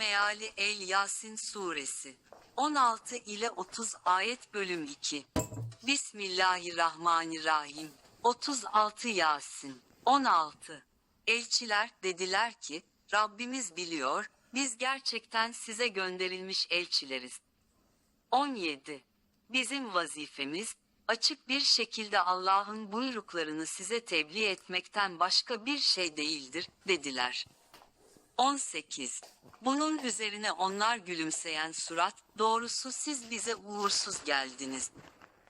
Meali El Yasin Suresi 16 ile 30 ayet bölüm 2 Bismillahirrahmanirrahim. 36 Yasin 16 Elçiler dediler ki Rabbimiz biliyor biz gerçekten size gönderilmiş elçileriz. 17 Bizim vazifemiz açık bir şekilde Allah'ın buyruklarını size tebliğ etmekten başka bir şey değildir dediler 18. Bunun üzerine onlar gülümseyen surat, doğrusu siz bize uğursuz geldiniz.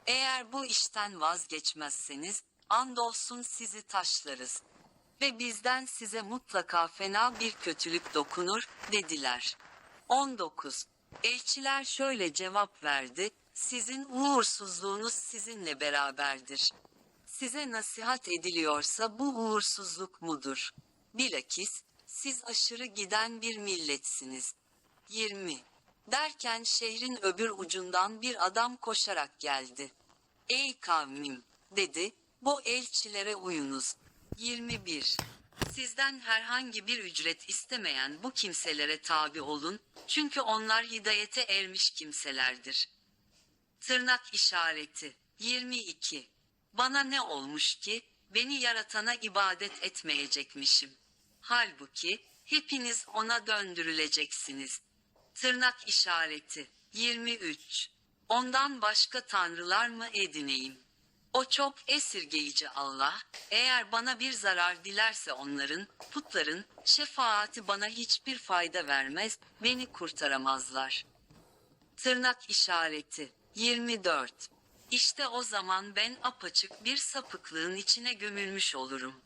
Eğer bu işten vazgeçmezseniz, andolsun sizi taşlarız. Ve bizden size mutlaka fena bir kötülük dokunur, dediler. 19. Elçiler şöyle cevap verdi, sizin uğursuzluğunuz sizinle beraberdir. Size nasihat ediliyorsa bu uğursuzluk mudur? Bilakis, siz aşırı giden bir milletsiniz. 20. Derken şehrin öbür ucundan bir adam koşarak geldi. Ey kavmim, dedi, bu elçilere uyunuz. 21. Sizden herhangi bir ücret istemeyen bu kimselere tabi olun, çünkü onlar hidayete ermiş kimselerdir. Tırnak işareti 22. Bana ne olmuş ki, beni yaratana ibadet etmeyecekmişim. Halbuki, hepiniz ona döndürüleceksiniz. Tırnak işareti 23. Ondan başka tanrılar mı edineyim? O çok esirgeyici Allah, eğer bana bir zarar dilerse onların, putların, şefaati bana hiçbir fayda vermez, beni kurtaramazlar. Tırnak işareti 24. İşte o zaman ben apaçık bir sapıklığın içine gömülmüş olurum.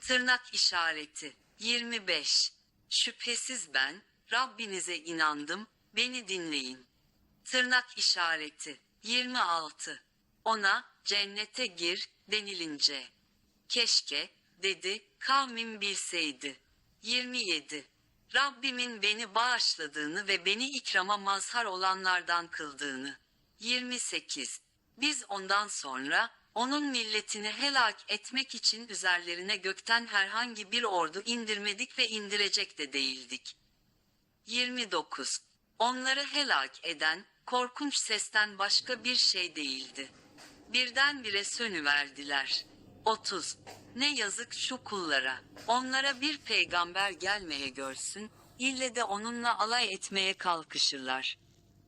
Tırnak işareti 25. Şüphesiz ben, Rabbinize inandım, beni dinleyin. Tırnak işareti 26. Ona, cennete gir, denilince. Keşke, dedi, kavmim bilseydi. 27. Rabbimin beni bağışladığını ve beni ikrama mazhar olanlardan kıldığını. 28. Biz ondan sonra, onun milletini helak etmek için üzerlerine gökten herhangi bir ordu indirmedik ve indirecek de değildik. 29. Onları helak eden, korkunç sesten başka bir şey değildi. Birdenbire sönüverdiler. 30. Ne yazık şu kullara. Onlara bir peygamber gelmeye görsün, ille de onunla alay etmeye kalkışırlar.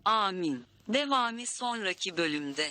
Amin. Devamı sonraki bölümde.